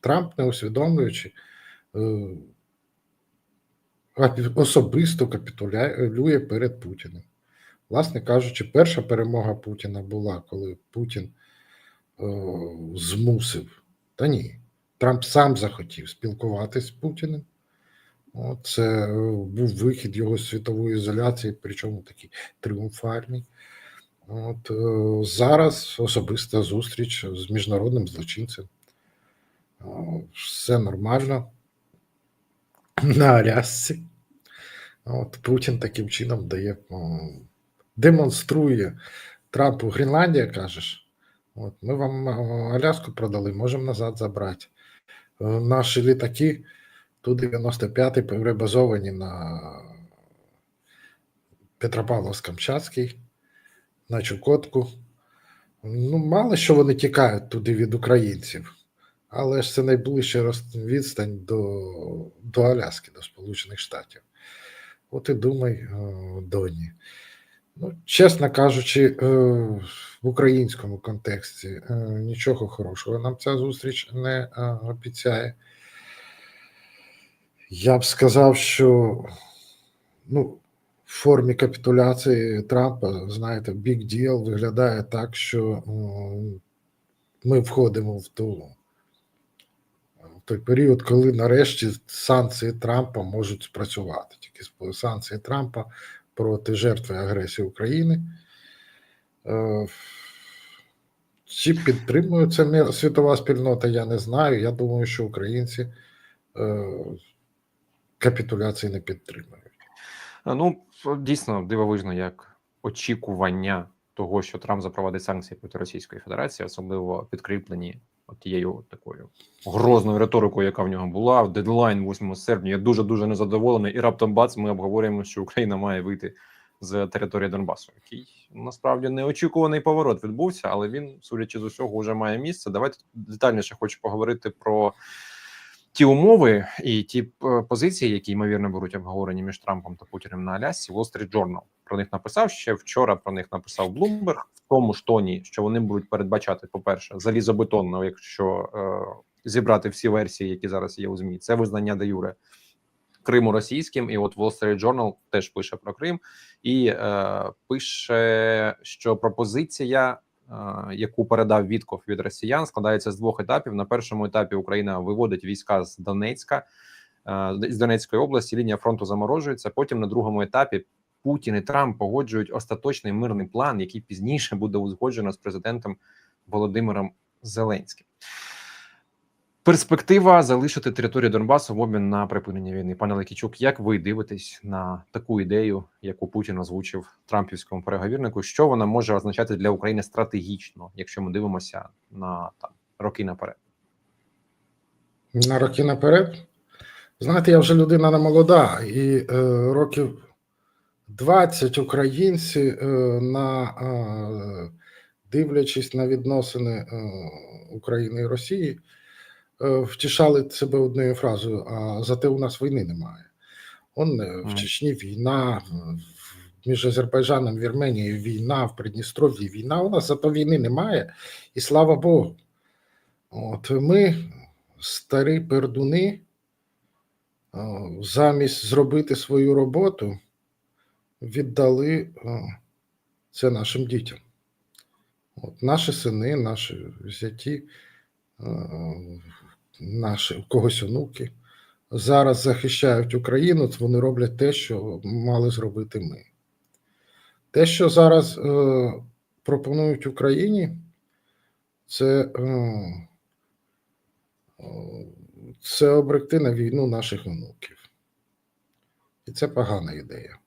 Трамп, не усвідомлюючи, е, особисто капітулює перед Путіним. Власне кажучи, перша перемога Путіна була, коли Путін змусив, та ні, Трамп сам захотів спілкуватися з Путіним. Це е, був вихід його світової ізоляції, причому такий тріумфальний. От е, зараз особиста зустріч з міжнародним злочинцем. Все нормально на Алясці. От Путін таким чином дає, демонструє Трампу Гренландія, кажеш. От, Ми вам Аляску продали, можемо назад забрати. Е, Наші літаки ту 95-й перебазовані на Петропавловськ-Камчатський, на Чукотку. Ну, мало що вони тікають туди від українців, але ж це найближча відстань до, до Аляски, до Сполучених Штатів. От і думай, о, доні. Ну, чесно кажучи, е, в українському контексті е, нічого хорошого нам ця зустріч не е, обіцяє. Я б сказав, що ну, в формі капітуляції Трампа, знаєте, big deal виглядає так, що ми входимо в ту той період, коли нарешті санкції Трампа можуть спрацювати. Тільки санкції Трампа проти жертви агресії України. Е, Чи підтримує це світова спільнота, я не знаю. Я думаю, що українці е, капітуляції не підтримують. Ну, дійсно дивовижно, як очікування того, що Трамп запровадить санкції проти Російської Федерації, особливо підкріплені тією такою грозною риторикою, яка в нього була. В дедлайн 8 серпня. Я дуже дуже незадоволений. І раптом бац, ми обговорюємо, що Україна має вийти з території Донбасу, який насправді неочікуваний поворот відбувся, але він, судячи з усього, вже має місце. Давайте детальніше хочу поговорити про ті умови і ті е, позиції, які ймовірно будуть обговорені між Трампом та Путіним на Алясці. Wall Street Journal про них написав ще вчора. Про них написав Bloomberg в тому ж тоні, що вони будуть передбачати, по перше, залізобетонно, якщо е, зібрати всі версії, які зараз є у змі, це визнання де юре Криму російським. І от Wall Street Journal теж пише про Крим і е, пише, що пропозиція яку передав Вітков від росіян, складається з двох етапів. На першому етапі Україна виводить війська з Донецька з Донецької області. Лінія фронту заморожується. Потім на другому етапі Путін і Трамп погоджують остаточний мирний план, який пізніше буде узгоджено з президентом Володимиром Зеленським. Перспектива залишити територію Донбасу в обмін на припинення війни. Пане Лекічук, як ви дивитесь на таку ідею, яку Путін озвучив Трампівському переговірнику? Що вона може означати для України стратегічно, якщо ми дивимося на там роки наперед? На роки наперед. Знаєте, я вже людина не молода, і е, років 20 українці, е, на, е, дивлячись на відносини е, України і Росії, втішали себе однією фразою: а зате у нас війни немає. Он е, в Чечні війна, між Азербайджаном і Вірменією війна, в Придністров'ї війна. У нас зато війни немає, і слава Богу. От ми, старі пердуни, е, замість зробити свою роботу, віддали е, це нашим дітям. От наші сини, наші зяті, е, наші у когось онуки зараз захищають Україну, вони роблять те, що мали зробити ми. Те, що зараз е, пропонують Україні, це, е, е, це обректи на війну наших онуків. І це погана ідея.